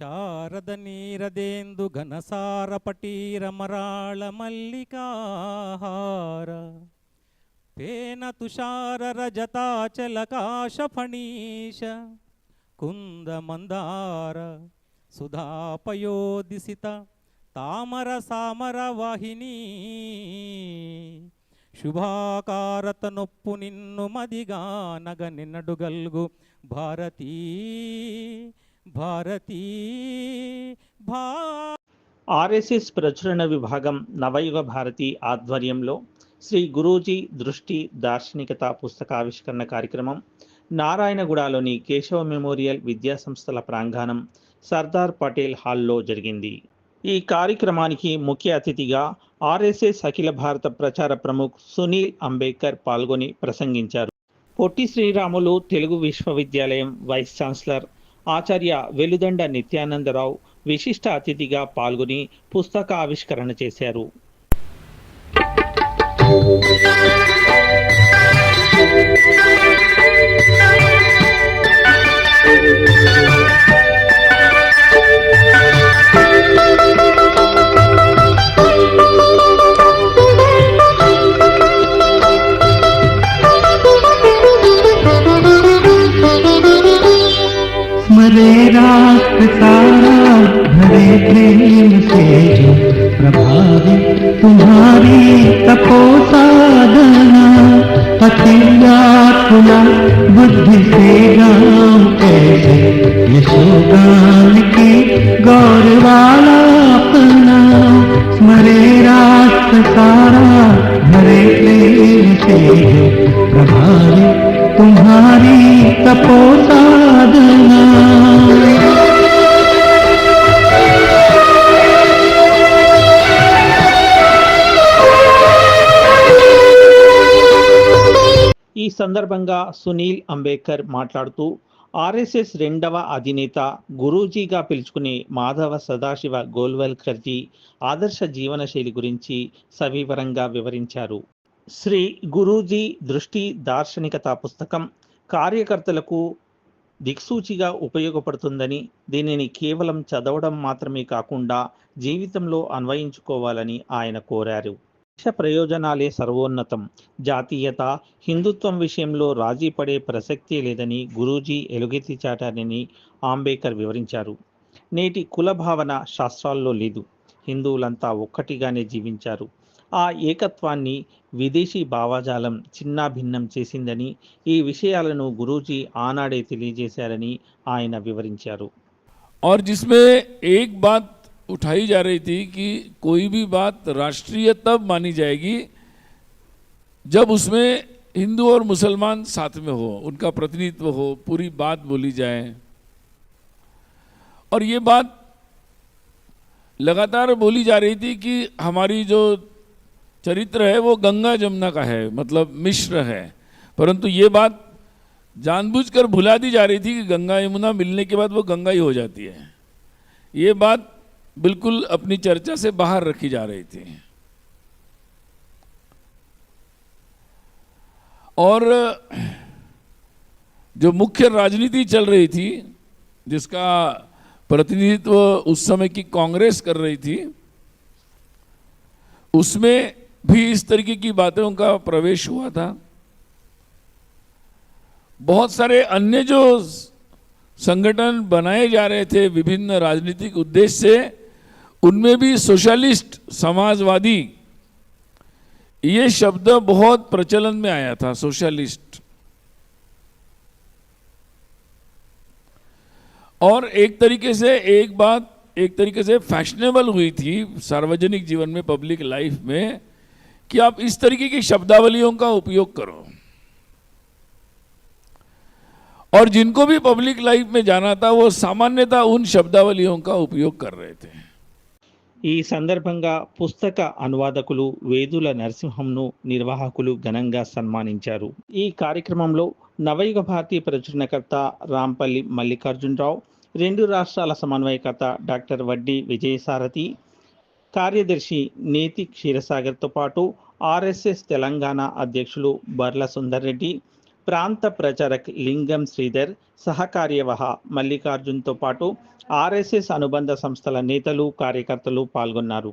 ಶಾರದ ನೀರದೆಂದು ಘನಸಾರ ಪಟೀರ ಮರಾಳ ಮಲ್ಲಿಕಾಹಾರ. ಪೇನ ತುಷಾರ ರಜತಾಚಲಕಾಶ ಫಣೀಶ ಕುಂದ ಮಂದಾರ ಸುಧಾಪಯೋದಿಸಿತ ತಾಮರ ಸಾಮರ ವಾಹಿನಿ. ಶುಭಾಕಾರತನೊಪ್ಪು ನಿನ್ನು ಮದಿಗಾನಗ ನಿನ್ನಡುಗಲ್ಗು ಭಾರತೀ. భారతీ భా ఆర్ఎస్ఎస్ ప్రచురణ విభాగం నవయుగ భారతి ఆధ్వర్యంలో శ్రీ గురూజీ దృష్టి దార్శనికత పుస్తకావిష్కరణ కార్యక్రమం నారాయణగూడలోని కేశవ మెమోరియల్ విద్యాసంస్థల ప్రాంగణం సర్దార్ పటేల్ హాల్లో జరిగింది. ఈ కార్యక్రమానికి ముఖ్య అతిథిగా ఆర్ఎస్ఎస్ అఖిల భారత ప్రచార ప్రముఖ్ సునీల్ అంబేద్కర్ పాల్గొని ప్రసంగించారు. పొట్టి శ్రీరాములు తెలుగు విశ్వవిద్యాలయం వైస్ ఛాన్సలర్ ఆచార్య వెలుదండ నిత్యానందరావు విశిష్ట అతిథిగా పాల్గొని పుస్తక ఆవిష్కరణ చేశారు. अपना बुद्धि से राम कैसे? यशोदान के गौर वाला अपना स्मरे रास्ता సందర్భంగా సునీల్ అంబేద్కర్ మాట్లాడుతూ ఆర్ఎస్ఎస్ రెండవ అధినేత గురూజీగా పిలుచుకునే మాధవ సదాశివ గోల్వల్కర్జీ ఆదర్శ జీవనశైలి గురించి సవివరంగా వివరించారు. శ్రీ గురూజీ దృష్టి దార్శనికత పుస్తకం కార్యకర్తలకు దిక్సూచిగా ఉపయోగపడుతుందని దీనిని కేవలం చదవడం మాత్రమే కాకుండా జీవితంలో అన్వయించుకోవాలని ఆయన కోరారు. దేశ ప్రయోజనాలే సర్వోన్నతం జాతీయత హిందుత్వం విషయంలో రాజీ పడే ప్రసక్తే లేదని గురూజీ ఎలుగెత్తి చాటారని అంబేద్కర్ వివరించారు నేటి కుల భావన శాస్త్రాల్లో లేదు హిందువులంతా ఒక్కటిగానే జీవించారు ఆ ఏకత్వాన్ని విదేశీ భావజాలం చిన్నాభిన్నం చేసిందని ఈ విషయాలను గురూజీ ఆనాడే తెలియజేశారని ఆయన వివరించారు और जिसमें एक बात उठाई जा रही थी कि कोई भी बात राष्ट्रीय तब मानी जाएगी जब उसमें हिंदू और मुसलमान साथ में हो, उनका प्रतिनिधित्व हो, पूरी बात बोली जाए। और ये बात लगातार बोली जा रही थी कि हमारी जो चरित्र है, वो गंगा जमुना का है मतलब मिश्र है। परंतु ये बात जानबूझकर भुला दी जा रही थी कि गंगा यमुना मिलने के बाद वो गंगा ही हो जाती है। ये बात बिल्कुल अपनी चर्चा से बाहर रखी जा रही थी। और जो मुख्य राजनीति चल रही थी, जिसका प्रतिनिधित्व उस समय की कांग्रेस कर रही थी, उसमें भी इस तरीके की बातों का प्रवेश हुआ था। बहुत सारे अन्य जो संगठन बनाए जा रहे थे विभिन्न राजनीतिक उद्देश्य से उनमें भी सोशलिस्ट, समाजवादी, ये शब्द बहुत प्रचलन में आया था, सोशलिस्ट। और एक तरीके से, एक बात, एक तरीके से फैशनेबल हुई थी सार्वजनिक जीवन में, पब्लिक लाइफ में, कि आप इस तरीके की शब्दावलियों का उपयोग करो। और जिनको भी पब्लिक लाइफ में जाना था, वो सामान्यतः उन शब्दावलियों का उपयोग कर रहे थे। ఈ సందర్భంగా పుస్తక అనువాదకులు వేదుల నరసింహంను నిర్వాహకులు ఘనంగా సన్మానించారు. ఈ కార్యక్రమంలో నవయుగ భారతి ప్రచురణకర్త రాంపల్లి మల్లికార్జునరావు రెండు రాష్ట్రాల సమన్వయకర్త డాక్టర్ వడ్డీ విజయసారథి కార్యదర్శి నేతి క్షీరసాగర్తో పాటు ఆర్ఎస్ఎస్ తెలంగాణ అధ్యక్షులు బర్ల సుందర్ రెడ్డి ప్రాంత ప్రచారక్ లింగం శ్రీధర్ సహకార్యవహ మల్లికార్జున్తో పాటు ఆర్ఎస్ఎస్ అనుబంధ సంస్థల నేతలు కార్యకర్తలు పాల్గొన్నారు.